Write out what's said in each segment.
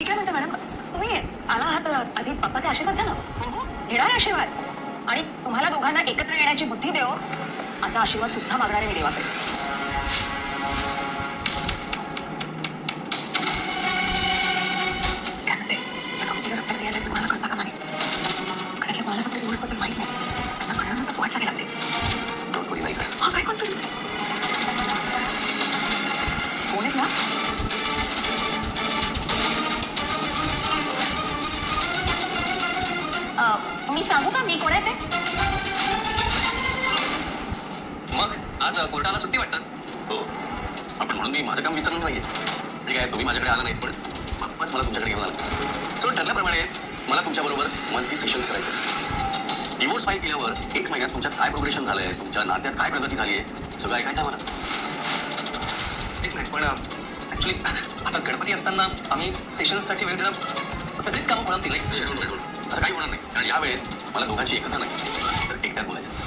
मी काय म्हणते मॅडम. तुम्ही आला आहात तर आधी बाप्पाचे आशीर्वाद द्या ना. येणार आशीर्वाद. आणि तुम्हाला दोघांना एकत्र येण्याची बुद्धी देव असा आशीर्वाद सुद्धा मागणारे मी देवाकडे. माहीत नाही. त्यांना कळल्यानंतर वाट लागेल. आपले डोंट वरी नाही कळत हा काय कॉन्फिडन्स आहे? अं, मी सांगू का? मी कोण आहे ते? मग आज कोर्टाला सुट्टी वाटतं हो. आपण म्हणून मी माझं काम विसरणार नाहीये. ठीक आहे तुम्ही माझ्याकडे आला नाही पण बाप्पाच मला तुमच्याकडे घेऊन आला. सो ठरल्याप्रमाणे मला तुमच्याबरोबर मंथली सेशन्स करायचे डिवोर्स फाईल केल्यावर एक महिन्यात तुमच्यात काय प्रोग्रेशन झालंय? तुमच्या नात्यात काय प्रगती झाली आहे सगळं ऐकायचं आहे मला एक मिनिट पण ऍक्च्युली आता गणपती असताना आम्ही सेशन्ससाठी वेळ देणं सगळीच कामं ती लाईक असं काही होणार नाही. कारण यावेळेस मला दोघांची एकत्र नाही. तर एकट्यात बोलायचं.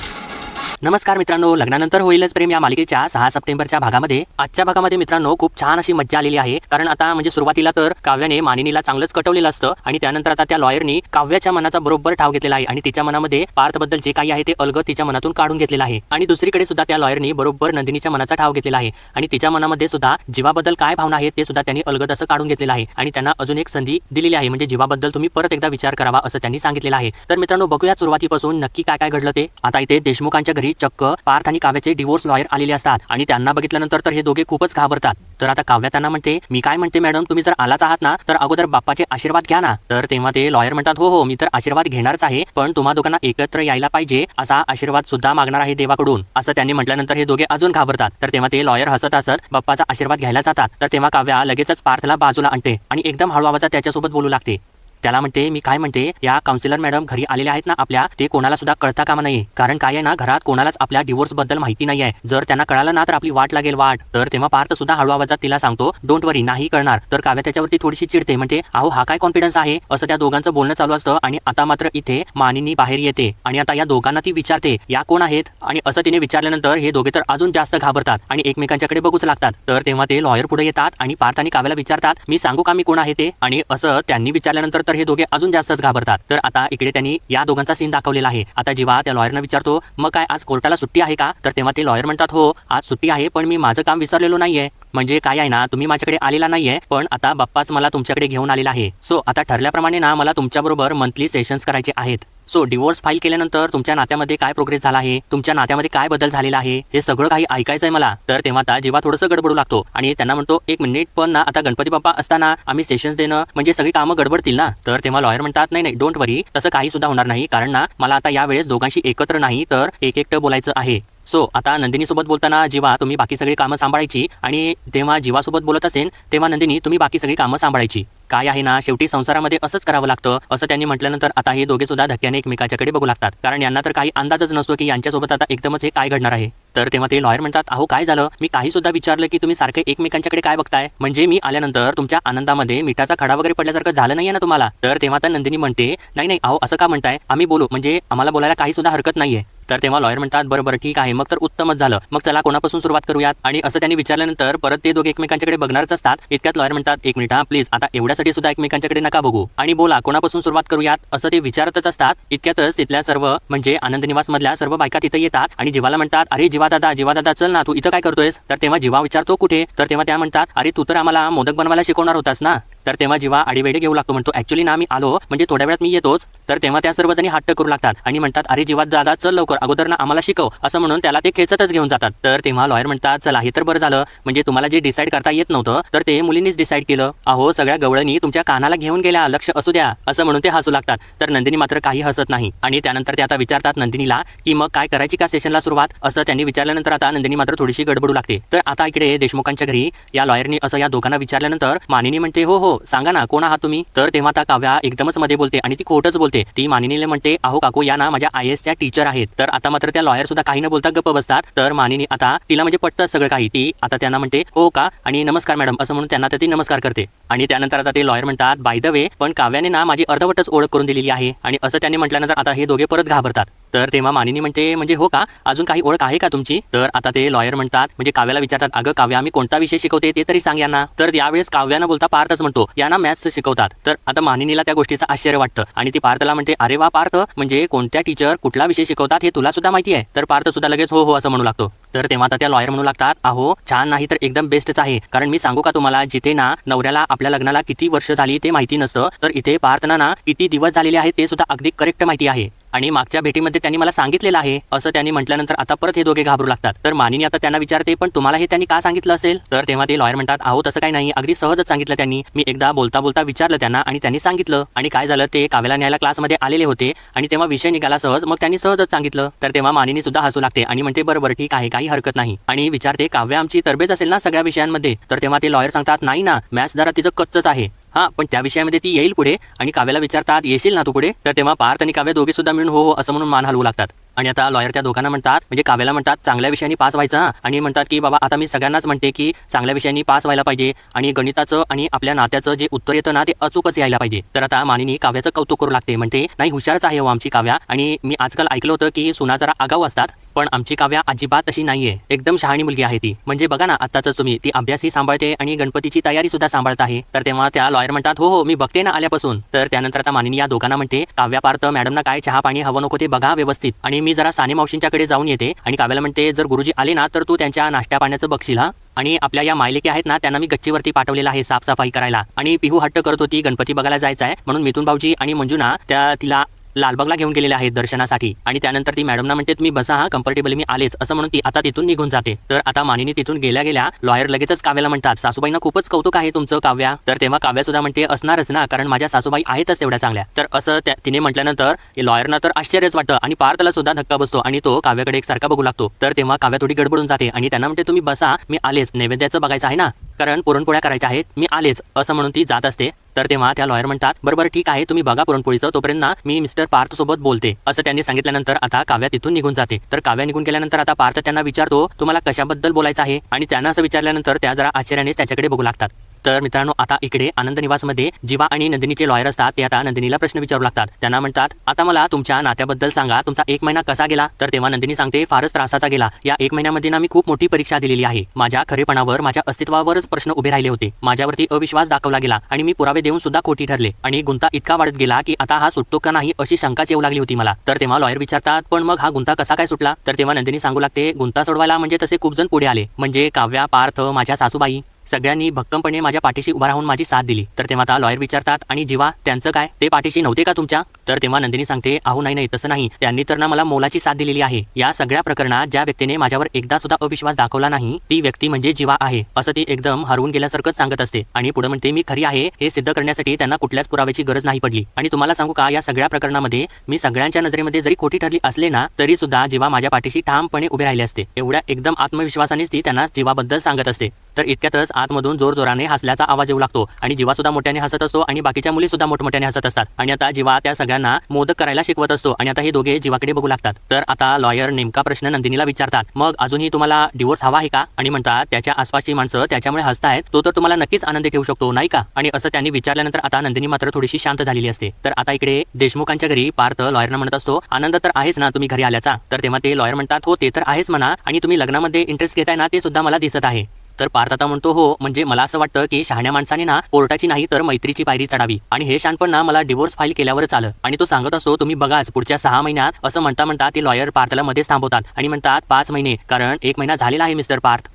नमस्कार मित्रांनो लग्नानंतर होईलच प्रेम या मालिकेच्या सहा सप्टेंबरच्या भागामध्ये. आजच्या भागामध्ये मित्रांनो खूप छान अशी मज्जा आलेली आहे. कारण आता म्हणजे सुरुवातीला तर काव्याने मानिनीला चांगलंच कटवलेलं असतं आणि त्यानंतर आता त्या लॉयरनी काव्याच्या मनाचा बरोबर ठाव घेतलेला आहे आणि तिच्या मनामध्ये पार्थबद्दल जे काही आहे ते अलग तिच्या मनातून काढून घेतलेलं आहे. आणि दुसरीकडे सुद्धा त्या लॉयरनी बरोबर नंदिनीच्या मनाचा ठाव घेतलेला आहे. आणि तिच्या मनामध्ये सुद्धा जीवाबद्दल काय भावना आहेत ते सुद्धा त्यांनी अलगद असं काढून घेतलेलं आहे. आणि त्यांना अजून एक संधी दिलेली आहे म्हणजे जीवाबद्दल तुम्ही परत एकदा विचार करावा असं त्यांनी सांगितलेलं आहे. तर मित्रांनो बघूया सुरुवातीपासून नक्की काय काय घडलं ते. आता इथे देशमुखांच्या घरी चक्क पार्थ आणि काव्याचे डिवोर्स लॉयर आलेले असतात आणि त्यांना बघितल्यानंतर तर हे दोघे खूपच घाबरतात. तर आता काव्या त्यांना म्हणते मी काय म्हणते मॅडम तुम्ही जर आलाच आहात ना तर अगोदर बाप्पाचे आशीर्वाद घ्या ना. तर तेव्हा ते लॉयर म्हणतात हो हो मी तर आशीर्वाद घेणारच आहे पण तुम्हा दोघांना एकत्र यायला पाहिजे असा आशीर्वाद सुद्धा मागणार आहे देवाकडून. असं त्यांनी म्हटल्यानंतर हे दोघे अजून घाबरतात. तर तेव्हा ते लॉयर हसत हसत बाप्पाचा आशीर्वाद घ्यायला जातात. तर तेव्हा काव्या लगेचच पार्थला बाजूला आणते आणि एकदम हळू आवाजात त्याच्यासोबत बोलू लागते. त्याला म्हणते मी काय म्हणते या काउन्सिलर मॅडम घरी आलेले आहेत ना आपल्या ते कोणाला सुद्धा कळता कामा नाही कारण काय आहे ना घरात कोणालाच आपल्या डिवोर्सबद्दल माहिती नाही आहे जर त्यांना कळालं ना तर आपली वाट लागेल वाट. तर तेव्हा पार्थ सुद्धा हळू आवाजात तिला सांगतो डोंट वरी नाही कळणार. तर काव्या त्याच्यावरती थोडीशी चिडते म्हणते अहो हा काय कॉन्फिडन्स आहे? असं त्या दोघांचं बोलणं चालू असतं आणि आता मात्र इथे मानिनी बाहेर येते आणि आता या दोघांना ती विचारते या कोण आहेत? आणि असं तिने विचारल्यानंतर हे दोघे तर अजून जास्त घाबरतात आणि एकमेकांच्याकडे बघूच लागतात. तर तेव्हा ते लॉयर पुढे येतात आणि पार्थ आणि काव्याला विचारतात मी सांगू का मी कोण आहे ते? आणि असं त्यांनी विचारल्यानंतर तर हे दोघे अजून जास्तच घाबरतात. तर आता इकडे त्यांनी या दोघांचा सीन दाखवलेला आहे. आता जेव्हा त्या लॉयरनं विचारतो मग काय आज कोर्टाला सुट्टी आहे का? तर तेव्हा ते लॉयर म्हणतात हो आज सुट्टी आहे पण मी माझं काम विसरलेलो नाहीये. म्हणजे काय आहे ना तुम्ही माझ्याकडे आलेला नाहीये पण आता बाप्पाच मला तुमच्याकडे घेऊन आलेला आहे. सो आता ठरल्याप्रमाणे ना मला तुमच्याबरोबर मंथली सेशन्स करायचे आहेत. सो डिवोर्स फाईल केल्यानंतर तुमच्या नात्यामध्ये काय प्रोग्रेस झाला आहे? तुमच्या नात्यामध्ये काय बदल झालेला आहे? हे सगळं काही ऐकायचं आहे मला. तर तेव्हा आता जेव्हा थोडंसं गडबडू लागतो आणि त्यांना म्हणतो एक मिनिट पण ना आता गणपती बाप्पा असताना आम्ही सेशन्स देणं म्हणजे सगळी कामं गडबडतील ना? तर तेव्हा लॉयर म्हणतात नाही नाही डोंट वरी तसं काही सुद्धा होणार नाही. कारण ना मला आता यावेळेस दोघांशी एकत्र नाही तर एक एकटं बोलायचं आहे. सो आता नंदिनीसोबत बोलताना जेव्हा तुम्ही बाकी सगळी कामं सांभाळायची आणि तेव्हा जीवासोबत बोलत असेल तेव्हा नंदिनी तुम्ही बाकी सगळी कामं सांभाळायची. काय आहे ना शेवटी संसारामध्ये असंच करावं लागतं असं त्यांनी म्हटल्यानंतर आता हे दोघे सुद्धा धक्क्याने एकमेकाच्याकडे बघू लागतात. कारण यांना तर काही अंदाजच नसतो की यांच्यासोबत आता एकदमच हे काय घडणार आहे. तर तेव्हा ते लॉयर म्हणतात अहो काय झालं? मी काही सुद्धा विचारलं की तुम्ही सारखे एकमेकांच्याकडे काय बघताय? म्हणजे मी आल्यानंतर तुमच्या आनंदामध्ये मिठाचा खडा वगैरे पडल्यासारखं झालं नाहीये ना तुम्हाला? तर तेव्हा तर नंदिनी म्हणते नाही नाही अहो असं का म्हणताय? आम्ही बोलू म्हणजे आम्हाला बोलायला काही सुद्धा हरकत नाहीये. तर तेव्हा लॉयर म्हणतात बरं बरं ठीक आहे. मग तर उत्तमच झालं. मग चला कोणापासून सुरुवात करूयात? आणि असं त्यांनी विचारल्यानंतर परत ते दोघे एकमेकांच्याकडे बघणारच असतात. इतक्यात लॉयर म्हणतात एक मिनिट हा प्लीज आता एवढ्यासाठी सुद्धा एकमेकांच्याकडे नका बघू. आणि बोला कोणापासून सुरुवात करूयात? असं ते विचारतच असतात. इतक्यातच तिथल्या सर्व म्हणजे आनंद निवास मधल्या सर्व बायका तिथे येतात आणि जीवाला म्हणतात अरे जीवा दादा जीवा दादा चल ना तू इथं काय करतोयस? तर तेव्हा जीवा विचारतो कुठे? तर तेव्हा त्या म्हणतात अरे तू तर आम्हाला मोदक बनवायला शिकवणार होतास ना. तर तेव्हा जेव्हा आडीवेडे घेऊ लागतो म्हणतो ऍक्च्युली ना मी आलो म्हणजे थोड्या वेळात मी येतोच. तर तेव्हा त्या सर्वजणी हट्ट करू लागतात आणि म्हणतात अरे जीवा दादा चल लवकर अगोदर ना आम्हाला शिकव. असं म्हणून त्याला ते खेचतच घेऊन जातात. तर तेव्हा लॉयर म्हणतात चला हे तर बरं झालं. म्हणजे तुम्हाला जे डिसाईड करता येत नव्हतं तर ते मुलींनीच डिसाईड केलं. अहो सगळ्या गवळणी तुमच्या कानाला घेऊन गेल्या लक्ष असू द्या. असं म्हणून ते हसू लागतात. तर नंदिनी मात्र काही हसत नाही. आणि त्यानंतर ते आता विचारतात नंदिनीला की मग काय करायची का सेशनला सुरुवात? असं त्यांनी विचारल्यानंतर आता नंदिनी मात्र थोडीशी गडबडू लागते. तर आता इकडे देशमुखांच्या घरी या लॉयरनी असं या दोघांना विचारल्यानंतर मानिनी म्हणते हो हो सांगा ना कोण आहात तुम्ही? तर तेव्हा त्या काव्या एकदमच मध्ये बोलते आणि ती खोटच बोलते. ती मानिनीला म्हणते अहो काकू या ना माझ्या आय एसच्या टीचर आहेत. तर आता मात्र त्या लॉयर सुद्धा काही न बोलता गप्प बसतात. तर मानिनी आता तिला म्हणजे पटतं सगळं काही. ती आता त्यांना म्हणते हो का? आणि नमस्कार मॅडम असं म्हणून त्यांना तर ती नमस्कार करते. आणि त्यानंतर आता ते लॉयर म्हणतात बाय द वे पण काव्याने ना माझी अर्धवटच ओळख करून दिलेली आहे. आणि असं त्यांनी म्हटल्यानंतर आता हे दोघे परत घाबरतात. तर तेव्हा मानिनी म्हणते म्हणजे हो का? अजून काही ओळख आहे का तुमची? तर आता ते लॉयर म्हणतात म्हणजे काव्याला विचारतात अगं काव्या आम्ही कोणता विषय शिकवते ते तरी सांग यांना. तर यावेळेस काव्यानं बोलता पार्थच म्हणतो यांना मॅथ्स शिकवतात. तर आता मानिनीला त्या गोष्टीचं आश्चर्य वाटतं आणि ती पार्थला म्हणते अरे वा पार्थ म्हणजे कोणत्या टीचर कुठला विषय शिकवतात हे तुला सुद्धा माहिती आहे? तर पार्थ सुद्धा लगेच हो हो असं म्हणू लागतो. तर तेव्हा आता त्या लॉयर म्हणू लागतात अहो छान नाही तर एकदम बेस्टच आहे. कारण मी सांगू का तुम्हाला जिथे ना नवऱ्याला आपल्या लग्नाला किती वर्ष झाली ते माहिती नसतं तर इथे पार्थना ना किती दिवस झालेले आहेत ते सुद्धा अगदी करेक्ट माहिती आहे. आणि मागच्या भेटीमध्ये त्यांनी मला सांगितलेलं आहे असं त्यांनी म्हटल्यानंतर आता परत हे दोघे घाबरू लागतात. तर मानिनी आता त्यांना विचारते पण तुम्हाला हे त्यांनी का सांगितलं असेल? तर तेव्हा ते लॉयर म्हणतात अहो तसं काही नाही अगदी सहजच सांगितलं त्यांनी. मी एकदा बोलता बोलता विचारलं त्यांना आणि त्यांनी सांगितलं. आणि काय झालं ते काव्याला न्यायला क्लासमध्ये आलेले होते आणि तेव्हा विषय निघाला सहज मग त्यांनी सहजच सांगितलं. तर तेव्हा मानिनी सुद्धा हसू लागते आणि म्हणते बरोबर ठीक आहे काही हरकत नाही. आणि विचारते काव्या आमची तरबेज असेल ना सगळ्या विषयांमध्ये. तर तेव्हा ते लॉयर सांगतात नाही ना मॅथ्स जरा तिचं कच्चच आहे. हा पण त्या विषयामध्ये ती येईल पुढे आणि काव्याला विचारतात येशील ना तू पुढे? तर तेव्हा पार्थ आणि काव्य दोघे सुद्धा मिळून हो हो असं म्हणून मान हलवू लागतात. आणि आता लॉयर त्या दोघांना म्हणतात म्हणजे काव्याला म्हणतात चांगल्या विषयांनी पास व्हायचा आणि म्हणतात की बाबा आता मी सगळ्यांनाच म्हणते की चांगल्या विषयांनी पास व्हायला पाहिजे आणि गणिताचं आणि आपल्या नात्याचं जे उत्तर येतं ना ते अचूकच यायला पाहिजे. तर आता मानिनी काव्याचं कौतुक करू लागते म्हणते नाही हुशारच आहे हो आमची काव्या. आणि मी आजकाल ऐकलं होतं की सुना जरा आगाऊ असतात. पण आमची काव्या अजिबात तशी नाहीये. एकदम शहाणी मुलगी आहे ती. म्हणजे बघा ना आताच तुम्ही. ती अभ्यासही सांभाळते आणि गणपतीची तयारी सुद्धा सांभाळत आहे तर तेव्हा त्या लॉयर म्हणतात हो हो मी बघते ना आल्यापासून. तर त्यानंतर आता मानिनी या दोघांना म्हणते काव्या पार्थ मॅडमना काय चहा पाणी हवं नको ते बघा व्यवस्थित. आणि मी जरा साने मावशींच्याकडे जाऊन येते आणि काव्याला म्हणते जर गुरुजी आले ना तर तू त्यांच्या नाश्त्या पाण्याचं बघशील हा? आणि आपल्या या मायलेकी आहेत ना त्यांना मी गच्चीवरती पाठवलेला आहे साफसफाई करायला. आणि पिहू हट्ट करत होती गणपती बघायला जायचं आहे म्हणून मिथून भाऊजी आणि मंजुना त्या तिला लालबागला घेऊन गेलेले आहेत दर्शनासाठी. आणि त्यानंतर ती मॅडमना म्हणते तुम्ही बसा हा कम्फर्टेबल मी आलेच. असं म्हणून ती आता तिथून निघून जाते. तर आता मानिनी तिथून गेल्या गेल्या लॉयर लगेचच काव्याला म्हणतात सासूबाईंना खूपच कौतुक आहे तुमचं काव्या. तर तेव्हा काव्या सुद्धा म्हणते असणारच ना कारण माझ्या सासूबाई आहेतच तेवढ्या चांगल्या. तर असं त्या तिने म्हटल्यानंतर लॉयरना तर आश्चर्यच वाटतं आणि पार्थला सुद्धा धक्का बसतो आणि तो काव्याकडे एक सारखा बघू लागतो. तर तेव्हा काव्या थोडी गडबडून जाते आणि त्यांना म्हणते तुम्ही बसा मी आलेच नैवेद्याचं बघायचं आहे ना. कारण पुरणपोळ्या करायच्या आहेत. मी आलेच असं म्हणून ती जात असते. तर तेव्हा त्या लॉयर म्हणतात बरोबर ठीक आहे तुम्ही बघा पुरणपोळीचं. तोपर्यंत ना मी मिस्टर पार्थ सोबत बोलते. असं त्यांनी सांगितल्यानंतर आता काव्या तिथून निघून जाते. तर काव्या निघून गेल्यानंतर आता पार्थ त्यांना विचारतो तुम्हाला कशाबद्दल बोलायचं आहे? आणि त्यांना असं विचारल्यानंतर त्या जरा आश्चर्यानेच त्याच्याकडे बघू लागतात. तर मित्रांनो आता इकडे आनंद निवासमध्ये जीवा आणि नंदिनीचे लॉयर असतात. ते आता नंदिनीला प्रश्न विचारू लागतात. त्यांना म्हणतात आता मला तुमच्या नात्याबद्दल सांगा. तुमचा एक महिना कसा गेला? तर तेव्हा नंदिनी सांगते फारच त्रासाचा गेला. या एक महिन्यामध्ये ना मी खूप मोठी परीक्षा दिलेली आहे. माझ्या खरेपणावर माझ्या अस्तित्वावरच प्रश्न उभे राहिले होते. माझ्यावरती अविश्वास दाखवला गेला आणि मी पुरावे देऊन सुद्धा खोटी ठरले. आणि गुंता इतका वाढत गेला की आता हा सुटतो का नाही अशी शंकाच येऊ लागली होती मला. तर तेव्हा लॉयर विचारतात पण मग हा गुंता कसा काय सुटला? तर तेव्हा नंदिनी सांगू लागते गुंता सोडवायला म्हणजे तसे खूप जण पुढे आले. म्हणजे काव्या पार्थ माझ्या सासूबाई. सगळ्यांनी भक्कमपणे माझ्या पाठीशी उभा राहून माझी साथ दिली. तर तेव्हा आता लॉयर विचारतात आणि जीवा त्यांचं काय? ते पाठीशी नव्हते का तुमच्या? तर तेव्हा नंदिनी सांगते अहो नाही नाही तसं नाही. त्यांनी तर ना मला मोलाची साथ दिलेली आहे. या सगळ्या प्रकरणात ज्या व्यक्तीने माझ्यावर एकदा सुद्धा अविश्वास दाखवला नाही ती व्यक्ती म्हणजे जीवा आहे. असं ती एकदम हरवून गेल्यासारखंच सांगत असते. आणि पुढे म्हणते मी खरी आहे हे सिद्ध करण्यासाठी त्यांना कुठल्याच पुराव्याची गरज नाही पडली. आणि तुम्हाला सांगू का या सगळ्या प्रकरणामध्ये मी सगळ्यांच्या नजरेमध्ये जरी खोटी ठरली असले ना तरी सुद्धा जीवा माझ्या पाठीशी ठामपणे उभे राहिले असते. एवढ्या एकदम आत्मविश्वासानेच ती त्यांना जीवाबद्दल सांगत असते. तर इतक्यातच आतमधून जोर जोराने हसल्याचा आवाज येऊ लागतो आणि जीवा सुद्धा मोठ्याने हसत असतो आणि बाकीच्या मुली सुद्धा मोठमोठ्याने हसत असतात. आणि आता जीवा त्या सगळ्यांना मोदक करायला शिकवत असतो आणि आता हे दोघे जीवाकडे बघू लागतात. तर आता लॉयर नेमका प्रश्न नंदिनीला विचारतात. मग अजूनही तुम्हाला डिवोर्स हवा आहे का? आणि म्हणतात त्याच्या आसपासची माणसं त्याच्यामुळे हसतायत तो तर तुम्हाला नक्कीच आनंदी ठेवू शकतो नाही का? आणि असं त्यांनी विचारल्यानंतर आता नंदिनी मात्र थोडीशी शांत झालेली असते. तर आता इकडे देशमुखांच्या घरी पार्थ लॉयरना म्हणत असतो आनंद तर आहेच ना तुम्ही घरी आल्याचा? तर तेव्हा ते लॉयर म्हणतात हो ते तर आहेच म्हणा. आणि तुम्ही लग्नामध्ये इंटरेस्ट घेताय ना ते सुद्धा मला दिसत आहे. तर पार्थ आता म्हणतो हो म्हणजे मला असं वाटतं की शहाण्या माणसाने ना कोर्टाची नाही तर मैत्रीची पायरी चढावी. आणि हे शानपण ना मला डिवोर्स फाईल केल्यावरच आलं. आणि तो सांगत असतो तुम्ही बघाच पुढच्या सहा महिन्यात असं म्हणता म्हणता ते लॉयर पार्थला मध्येच थांबवतात. आणि म्हणतात पाच महिने कारण एक महिना झालेला आहे मिस्टर पार्थ.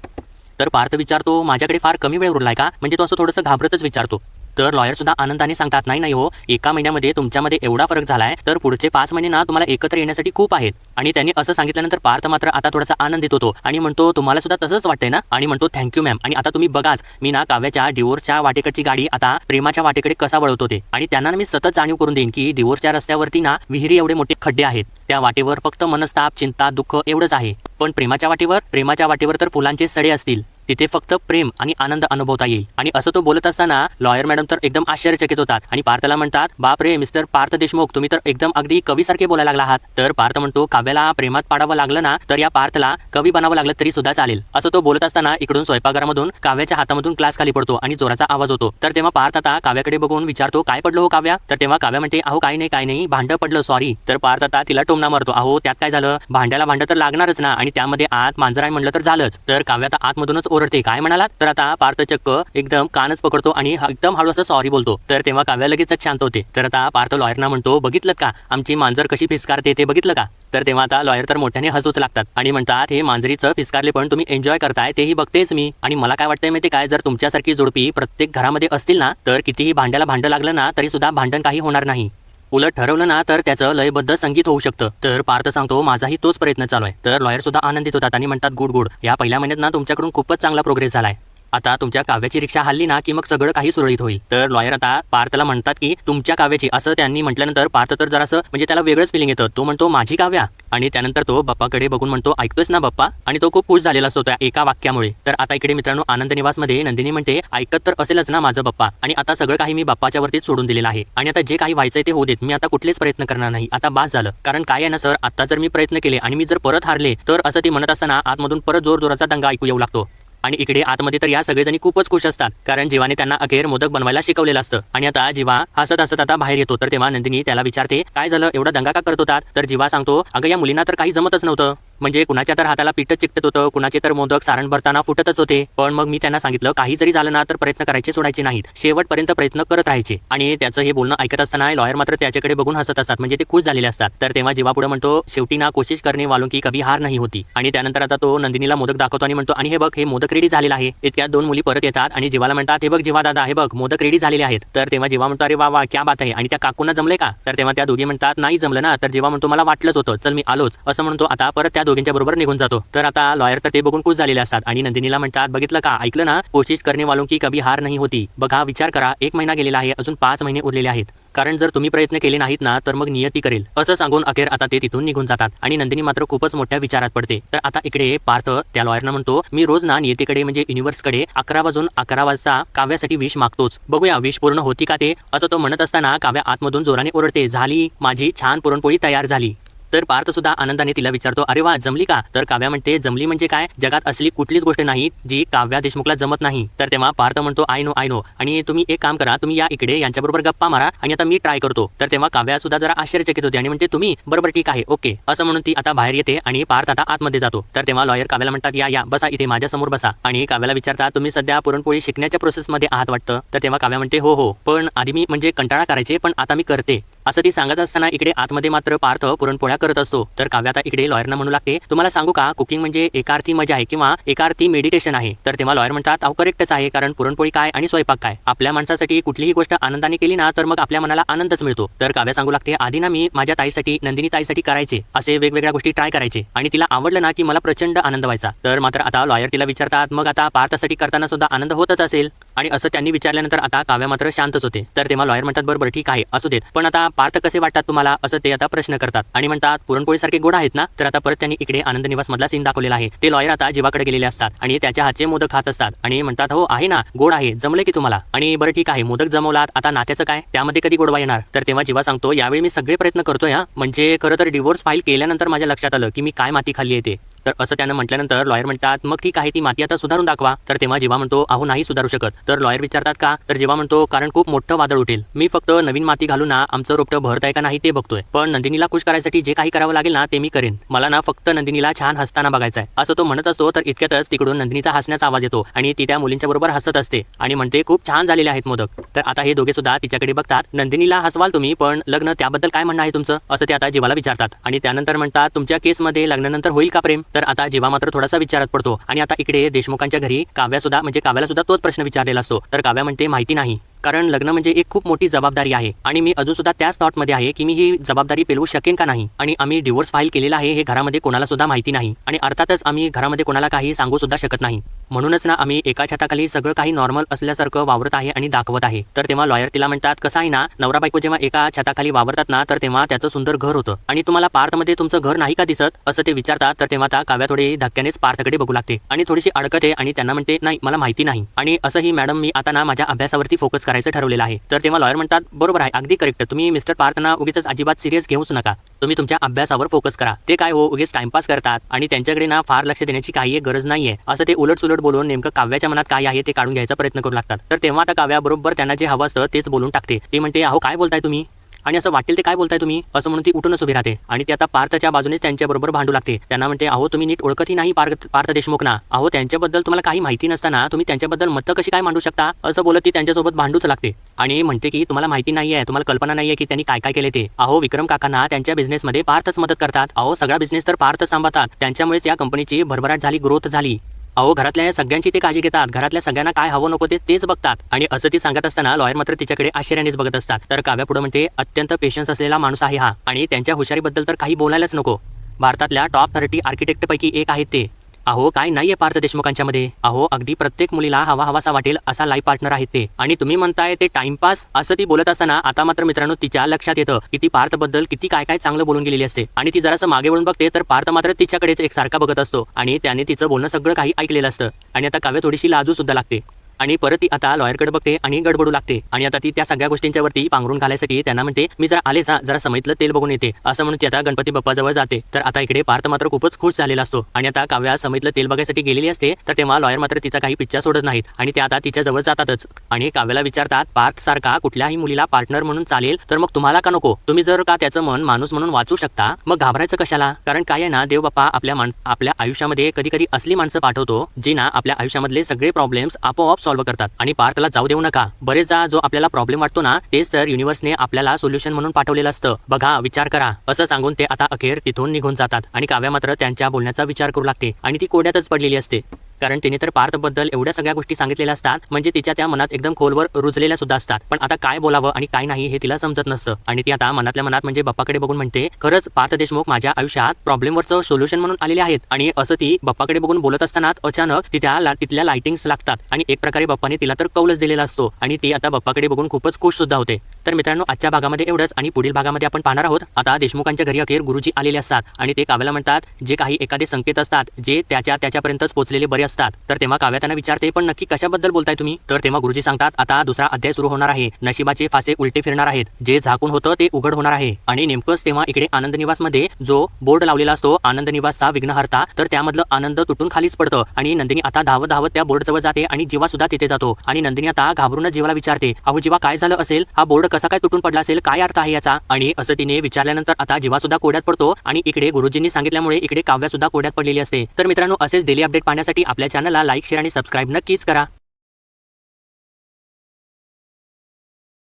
तर पार्थ विचारतो माझ्याकडे फार कमी वेळ उरलाय का? म्हणजे तो असं थोडंसं घाबरतच विचारतो. तर लॉयर सुद्धा आनंदाने सांगतात नाही नाही हो एका महिन्यामध्ये तुमच्यामध्ये एवढा फरक झालाय तर पुढचे पाच महिने ना तुम्हाला एकत्र येण्यासाठी खूप आहेत. आणि त्यांनी असं सांगितल्यानंतर पार्थ मात्र आता थोडासा आनंदित होतो आणि म्हणतो तुम्हाला सुद्धा तसंच वाटतंय ना? आणि म्हणतो थँक्यू मॅम आणि आता तुम्ही बघाच मी ना काव्याच्या डिवोर्सच्या वाटेकडची गाडी आता प्रेमाच्या वाटेकडे कसा वळवत होते. आणि त्यांना मी सतत जाणीव करून देईन की डिवोर्सच्या रस्त्यावरती ना विहिरी एवढे मोठे खड्डे आहेत. त्या वाटेवर फक्त मनस्ताप चिंता दुःख एवढंच आहे. पण प्रेमाच्या वाटेवर प्रेमाच्या वाटेवर तर फुलांचे सडे असतील. तिथे फक्त प्रेम आणि आनंद अनुभवता येईल. आणि असं तो बोलत असताना लॉयर मॅडम तर एकदम आश्चर्यचकित होतात आणि पार्थला म्हणतात बाप रे मिस्टर पार्थ देशमुख तुम्ही तर एकदम अगदी कवीसारखे बोलायला लागला आहात. तर पार्थ म्हणतो काव्याला प्रेमात पाडावं लागलं ना तर या पार्थला कवी बनावं लागलं तरी सुद्धा चालेल. असं तो बोलत असताना इकडून स्वयंपाकघरामधून काव्याच्या हातामधून क्लास खाली पडतो आणि जोराचा आवाज होतो. तर तेव्हा पार्थ आता काव्याकडे बघून विचारतो काय पडलं हो काव्या? तर तेव्हा काव्या म्हणते अहो काही नाही काही नाही भांडं पडलं सॉरी तर पार्थ आता तिला टोमना मारतो अहो त्यात काय झालं? भांड्याला भांडं तर लागणारच ना आणि त्यामध्ये आत मांजराय म्हणलं तर झालंच. तर काव्या आता आतमधूनच ओरडते. काय म्हणालात? तर आता पार्थ चक्क एकदम कानच पकडतो आणि एकदम हळू असं सॉरी बोलतो. तर तेव्हा काव्या लगेचच शांत होते. तर आता पार्थ लॉयरना म्हणतो बघितलं का? आमची मांजर कशी फिसकारते ते बघितलं का? तर तेव्हा आता लॉयर तर मोठ्याने हसूच लागतात आणि म्हणतात हे मांजरीचं फिसकारले पण तुम्ही एन्जॉय करताय तेही बघतेच मी. आणि मला काय वाटतंय माहिती काय? जर तुमच्यासारखी जोडपी प्रत्येक घरामध्ये असतील ना तर कितीही भांड्याला भांडं लागलं ना तरी सुद्धा भांडण काही होणार नाही. उलट ठरवलं ना तर त्याचं लयबद्ध संगीत होऊ शकतं. तर पार्थ सांगतो माझाही तोच प्रयत्न चालू आहे. तर लॉयर सुद्धा आनंदित होतात आणि म्हणतात गुड गुड. या पहिल्या महिन्यात ना तुमच्याकडून खूपच चांगला प्रोग्रेस झालाय. आता तुमच्या काव्याची रिक्षा हल्ली ना की मग सगळं काही सुरळीत होईल. तर लॉयर आता पार्थला म्हणतात की तुमच्या काव्याची असं त्यांनी म्हटल्यानंतर पार्थ तर जरासं म्हणजे त्याला वेगळंच फिलिंग येतं. तो म्हणतो माझी काव्या. आणि त्यानंतर तो बाप्पाकडे बघून म्हणतो ऐकतोयस ना बाप्पा? आणि तो खूप खुश झालेला असतो त्या एका वाक्यामुळे. तर आता इकडे मित्रांनो आनंद निवासमध्ये नंदिनी म्हणते ऐकत तर असेलच ना माझं बाप्पा? आणि आता सगळं काही मी बाप्पाच्या वरतीच सोडून दिलेलं आहे. आणि आता जे काही व्हायचंय ते होऊ देत. मी आता कुठलेच प्रयत्न करणार नाही. आता बास झालं. कारण काय आहे ना सर आता जर मी प्रयत्न केले आणि मी जर परत हारले तर असं ती म्हणत असताना आतमधून परत जोर जोराचा दंगा ऐकू येऊ लागतो. आणि इकडे आतमध्ये तर या सगळेजणी खूपच खुश असतात कारण जीवाने त्यांना अखेर मोदक बनवायला शिकवलेलं असतं. आणि आता जीवा हसत हसत आता बाहेर येतो. तर तेव्हा नंदिनी त्याला विचारते काय झालं? एवढा दंगा का करत होतात? तर जीवा सांगतो अगं या मुलींना तर काही जमतच नव्हतं. म्हणजे कुणाच्या तर हाताला पीठच चिकटत होतं कुणाचे तर मोदक सारण भरताना फुटतच होते. पण मग मी त्यांना सांगितलं काही जरी झालं ना तर प्रयत्न करायचे सोडायचे नाहीत. शेवटपर्यंत प्रयत्न करत राहायचे. आणि त्याचं हे बोलणं ऐकत असताना लॉयर मात्र त्याच्याकडे बघून हसत असतात. म्हणजे ते खुश झालेले असतात. तर तेव्हा जेव्हा पुढे म्हणतो शेवटी ना कोशिश करणे वालून की कभी हार नाही होती. आणि त्यानंतर आता तो नंदिनीला मोदक दाखवतो आणि म्हणतो आणि हे बघ हे मोदक रेडी झालेला आहे. इतक्यात दोन मुली परत येतात आणि जीवाला म्हणतात हे बघ जेव्हा दादा हे बघ मोदक रेडी झालेले आहेत. तर तेव्हा जेव्हा म्हणतो अरे वा वा क्या बात आहे. आणि त्या काकूंना जमले का? तर तेव्हा त्या दोघी म्हणतात नाही जमलं ना. तर जेव्हा म्हणतो मला वाटलंच होतं. चल मी आलोच. असं म्हणतो आता परत त्या दोघींच्या बरोबर निघून जातो. तर आता लॉयर तर ते बघून खुश झालेले असतात. आणि नंदिनीला म्हणतात बघितलं का? ऐकलं ना? कोशिश करणे वालों की कभी हार नाही होती. बघा विचार करा. एक महिना गेलेला आहे. अजून पाच महिने उरलेले आहेत. कारण जर तुम्ही प्रयत्न केले नाहीत ना तर मग नियती करेल. असं सांगून अखेर आता ते तिथून निघून जातात. आणि नंदिनी मात्र खूपच मोठ्या विचारात पडते. तर आता इकडे पार्थ. त्या लॉयरनं म्हणतो मी रोज ना नियतीकडे म्हणजे युनिव्हर्सकडे अकरा वाजून अकरा वाजता काव्यासाठी विष मागतोच. बघूया विष पूर्ण होती का ते? असं तो म्हणत असताना काव्या आतमधून जोराने ओरडते झाली. माझी छान पुरणपोळी तयार झाली. तर पार्थ सुद्धा आनंदाने तिला विचारतो अरे वा जमली का? तर काव्या म्हणते जमली म्हणजे काय? जगात असली कुठलीच गोष्ट नाही जी काव्या देशमुखला जमत नाही. तर तेव्हा पार्थ म्हणतो आय नो आय नो. आणि तुम्ही एक काम करा तुम्ही या इकडे यांच्याबरोबर गप्पा मारा आणि आता मी ट्राय करतो. तर तेव्हा काव्या सुद्धा जरा आश्चर्यचकित होते आणि म्हणते तुम्ही? बरोबर ठीक आहे ओके. असं म्हणून ती आता बाहेर येते आणि पार्थ आता आतमध्ये जातो. तर तेव्हा लॉयर काव्याला म्हणतात या या बसा इथे माझ्यासमोर बसा. आणि काव्याला विचारता तुम्ही सध्या पुरणपोळी शिकण्याच्या प्रोसेसमध्ये आहात वाटतं? तर तेव्हा काव्या म्हणते हो हो. पण आधी मी म्हणजे कंटाळा करायचे पण आता मी करते. असं ती सांगत असताना इकडे आतमध्ये मात्र पार्थ पुरणपोळ्या करत असतो. तर काव्या आता इकडे लॉयरना म्हणू लागते. तुम्हाला सांगू का कुकिंग म्हणजे एकार्थी मजा आहे किंवा एकार्थी मेडिटेशन आहे? तर तेव्हा लॉयर म्हणतात अव करेक्टच आहे कारण पुरणपोळी काय आणि स्वयंपाक काय? आपल्या माणसासाठी कुठलीही गोष्ट आनंदाने केली ना तर मग आपल्या मनाला आनंदच मिळतो. तर काव्या सांगू लागते आधी ना मी माझ्या ताईसाठी नंदिनी ताईसाठी करायचे. असे वेगवेगळ्या गोष्टी ट्राय करायचे. आणि तिला आवडलं ना की मला प्रचंड आनंद व्हायचा. तर मात्र आता लॉयर तिला विचारतात मग आता पार्थासाठी करताना सुद्धा आनंद होतच असेल? आणि असं त्यांनी विचारल्यानंतर आता काव्या मात्र शांतच होते. तर तेव्हा लॉयर म्हणतात बरोबर ठीक आहे असू देत. पण आता पार्थ कसे वाटतात तुम्हाला? असं ते आता प्रश्न करतात. आणि म्हणतात पुरणपोळी सारखे गोड आहेत ना? तर आता परत त्यांनी इकडे आनंद निवास मधला सीन दाखवलेला आहे. ते लॉयर आता जीवाकडे गेलेले असतात आणि त्याच्या हातचे मोदक खात असतात. आणि म्हणतात हो आहे ना? गोड आहे. जमले की तुम्हाला. आणि बरं ठीक आहे. मोदक जमवलात. आता नात्याचं काय? त्यामध्ये कधी गोडवा येणार? तर तेव्हा जीवा सांगतो यावेळी मी सगळे प्रयत्न करतोय म्हणजे खरं तर डिवोर्स फाईल केल्यानंतर माझ्या लक्षात आलं की मी काय माती खाल्ली येते तर असं त्यानं म्हटल्यानंतर लॉयर म्हणतात मग ठीक आहे ती माती आता सुधारून दाखवा. तर तेव्हा जेव्हा म्हणतो अहो नाही सुधारू शकत. तर लॉयर विचारतात का? तर जेव्हा म्हणतो कारण खूप मोठं वादळ उठेल. मी फक्त नवीन माती घालून ना आमचं रोपटं भरत आहे का नाही ते बघतोय. पण नंदिनीला खुश करायसाठी जे काही करावं लागेल ना ते मी करेन. मला ना फक्त नंदिनीला छान हसताना बघायचं आहे असं तो म्हणत असतो तर इतक्यातच तिकडून नंदिनीचा हसण्याचा आवाज येतो आणि ती त्या मुलींच्या बरोबर हसत असते आणि म्हणते खूप छान झालेले आहेत मोदक. तर आता हे दोघे सुद्धा तिच्याकडे बघतात नंदिनीला हसवाल तुम्ही पण लग्न त्याबद्दल काय म्हणणं आहे तुमचं? असं ते आता जीवाला विचारतात आणि त्यानंतर म्हणतात तुमच्या केसमध्ये लग्नानंतर होईल का प्रेम? तर आता जीवा मात्र थोडासा विचारात पडतो आणि आता इकडे देशमुखांच्या घरी काव्या सुद्धा म्हणजे काव्याला सुद्धा तोच प्रश्न विचारलेला असतो. तर काव्या म्हणते माहिती नाही. कारण लग्न म्हणजे एक खूप मोठी जबाबदारी आहे. आणि मी अजून सुद्धा त्याच थॉटमध्ये आहे की मी ही जबाबदारी पेलवू शकेन का नाही? आणि आम्ही डिवोर्स फाईल केलेला आहे हे घरामध्ये कोणाला सुद्धा माहिती नाही. आणि अर्थातच आम्ही घरामध्ये कोणाला काही सांगू सुद्धा शकत नाही. म्हणूनच ना आम्ही एका छताखाली सगळं काही नॉर्मल असल्यासारखं वावरत आहे आणि दाखवत आहे. तर तेव्हा लॉयर तिला म्हणतात कसं आहे ना नवरा बायको जेव्हा एका छताखाली वावरतात ना तर तेव्हा त्याचं सुंदर घर होतं. आणि तुम्हाला पार्थमध्ये तुमचं घर नाही का दिसत? असं ते विचारतात तर तेव्हा त्या काव्या थोडी धक्क्यानेच पार्थकडे बघू लागते. आणि थोडीशी अडकते आणि त्यांना म्हणते नाही मला माहिती नाही. आणि असंही मॅडम मी आता ना माझ्या अभ्यासावरती फोकस करायचं ठरवलेलं आहे. तर तेव्हा लॉयर म्हणतात बरोबर आहे अगदी करेक्ट तुम्ही मिस्टर पार्थना उगीच अजिबात सिरियस घेऊच नका. तुम्ही तुमच्या अभ्यासावर फोकस करा. ते काय हो उगीच टाइमपास करतात आणि त्यांच्याकडे ना फार लक्ष देण्याची काही गरज नाहीये. असं ते उलट सुलट बोलून नेमकं काव्याच्या मनात काय आहे ते काढून घ्यायचा प्रयत्न करू लागतात. तर तेव्हा आता काव्या बरोबर त्यांना जे हवं असतं तेच बोलून टाकते. ते म्हणते अहो काय बोलताय तुम्ही? आणि असं वाटेल ते काय बोलताय तुम्ही? असं म्हणून ती उठूनच उभी राहते. आणि ती आता पार्थच्या बाजूनेच त्यांच्याबरोबर भांडू लागते. त्यांना म्हणते अहो तुम्ही नीट ओळखतही नाही पार्थ पार्थ देशमुख ना. अहो त्यांच्याबद्दल तुम्हाला काही माहिती नसताना तुम्ही त्यांच्याबद्दल मतं कशी काय मांडू शकता? असं बोलत ती त्यांच्यासोबत भांडूच लागते. आणि म्हणते की तुम्हाला माहिती नाही आहे तुम्हाला कल्पना नाही आहे की त्यांनी काय काय केले ते. अहो विक्रम काकांना त्यांच्या बिझनेसमध्ये पार्थच मदत करतात. अहो सगळा बिझनेस तर पार्थच सांभाळतात. त्यांच्यामुळेच या कंपनीची भरभराट झाली ग्रोथ झाली. अहो घरातल्या या सगळ्यांची ते काळजी घेतात. घरातल्या सगळ्यांना काय हवं नको ते तेच बघतात. आणि असं ती सांगत असताना लॉयर मात्र तिच्याकडे आश्चर्यानेच बघत असतात. तर काव्या पुढे म्हणते अत्यंत पेशन्स असलेला माणूस आहे हा. आणि त्यांच्या हुशारीबद्दल तर काही बोलायलाच नको. भारतातल्या टॉप थर्टी आर्किटेक्ट पैकी एक आहेत ते. अहो काय नाहीये पार्थ देशमुखांच्यामध्ये. अहो अगदी प्रत्येक मुलीला हवा हवासा वाटेल असा लाईफ पार्टनर आहेत ते. आणि तुम्ही म्हणताय ते टाइमपास असं ती बोलत असताना आता मात्र मित्रांनो तिच्या लक्षात येतं की ती पार्थबद्दल किती काय काय चांगलं बोलून गेलेली असते. आणि ती जरासं मागे वळून बघते तर पार्थ मात्र तिच्याकडेच एक सारखा बघत असतो. आणि त्याने तिचं बोलणं सगळं काही ऐकलेलं असतं. आणि आता काव्य थोडीशी लाजू सुद्धा लागते. आणि परत ती आता लॉयरकडे बघते आणि गडबडू लागते. आणि आता ती त्या सगळ्या गोष्टींच्या वरती पांघरून घालायसाठी त्यांना म्हणते मी जरा आलेच जरा समईतलं तेल बघून येते. असं म्हणून ती आता गणपती बाप्पाजवळ जाते. तर आता इकडे पार्थ मात्र खूपच खुश झालेला असतो. आणि आता काव्या समईतलं तेल बघायसाठी गेलेली असते तर तेव्हा लॉयर मात्र तिचा काही पिच्चा सोडत नाहीत. आणि ते आता तिच्या जवळ जातातच. आणि काव्याला विचारतात पार्थ सारखा कुठल्याही मुलीला पार्टनर म्हणून चालेल? तर मग तुम्हाला का नको? तुम्ही जर का त्याचं मन माणूस म्हणून वाचू शकता मग घाबरायचं कशाला? कारण काय आहे ना देव बाप्पा आपल्या आपल्या आयुष्यामध्ये कधी कधी असली माणसं पाठवतो जी ना आपल्या आयुष्यामधले सगळे प्रॉब्लेम्स आपोआप सॉल्व्ह करतात. आणि पार्थला जाऊ देऊ नका. बरेचदा जो आपल्याला प्रॉब्लेम वाटतो ना तेच तर युनिव्हर्सने आपल्याला सोल्युशन म्हणून पाठवलेलं असतं. बघा विचार करा. असं सांगून ते आता अखेर तिथून निघून जातात. आणि काव्या मात्र त्यांच्या बोलण्याचा विचार करू लागते. आणि ती कोड्यातच पडलेली असते. कारण तिने तर पार्थबद्दल एवढ्या सगळ्या गोष्टी सांगितलेल्या असतात म्हणजे तिच्या त्या मनात एकदम खोलवर रुजलेल्या सुद्धा असतात. पण आता काय बोलावं आणि काय नाही हे तिला समजत नसतं. आणि ती आता मनातल्या मनात म्हणजे बाप्पाकडे बघून म्हणते खरंच पार्थ देशमुख माझ्या आयुष्यात प्रॉब्लेमवरचं सोल्युशन म्हणून आलेले आहेत. आणि असं ती बाप्पाकडे बघून बोलत असताना अचानक तिथ्या ला- तिथल्या लाइटिंग्स लागतात. आणि एक प्रकारे बाप्पाने तिला तर कौलच दिलेला असतो. आणि ती आता बाप्पाकडे बघून खूपच खुश सुद्धा होते. तर मित्रांनो आजच्या भागामध्ये एवढंच आणि पुढील भागामध्ये आपण पाहणार आहोत. आता देशमुखांच्या घरी अखेर गुरुजी आलेले असतात. आणि ते काव्याला म्हणतात जे काही एखादे संकेत असतात जे त्याच्या त्याच्यापर्यंतच पोहोचलेले बरे असतात. तर तेव्हा काव्या त्यांना विचारते पण नक्की कशाबद्दल बोलताय तुम्ही? तर तेव्हा गुरुजी सांगतात आता दुसरा अध्याय सुरू होणार आहे. नशिबाचे फासे उलटे फिरणार आहेत. जे झाकून होतं ते उघड होणार आहे. आणि नेमकंच तेव्हा इकडे आनंद निवासमध्ये जो बोर्ड लावलेला असतो आनंद निवासचा विघ्नहर्ता तर त्यामधलं आनंद तुटून खालीच पडतं. आणि नंदिनी आता धावत धावत त्या बोर्ड जवळ जाते आणि जीवा सुद्धा तिथे जातो. आणि नंदिनी आता घाबरूनच जीवाला विचारते अहो जीवा काय झालं असेल? हा बोर्ड कसा काय तुटून पडला असेल? काय अर्थ आहे याचा? आणि असं तिने विचारल्यानंतर आता जीवा सुद्धा कोड्यात पडतो. आणि इकडे गुरुजींनी सांगितल्यामुळे इकडे काव्या सुद्धा कोड्यात पडलेली असते. तर मित्रांनो असेच डेली अपडेट पाहण्यासाठी आपल्या चॅनलला लाईक शेअर आणि सबस्क्राईब नक्कीच करा.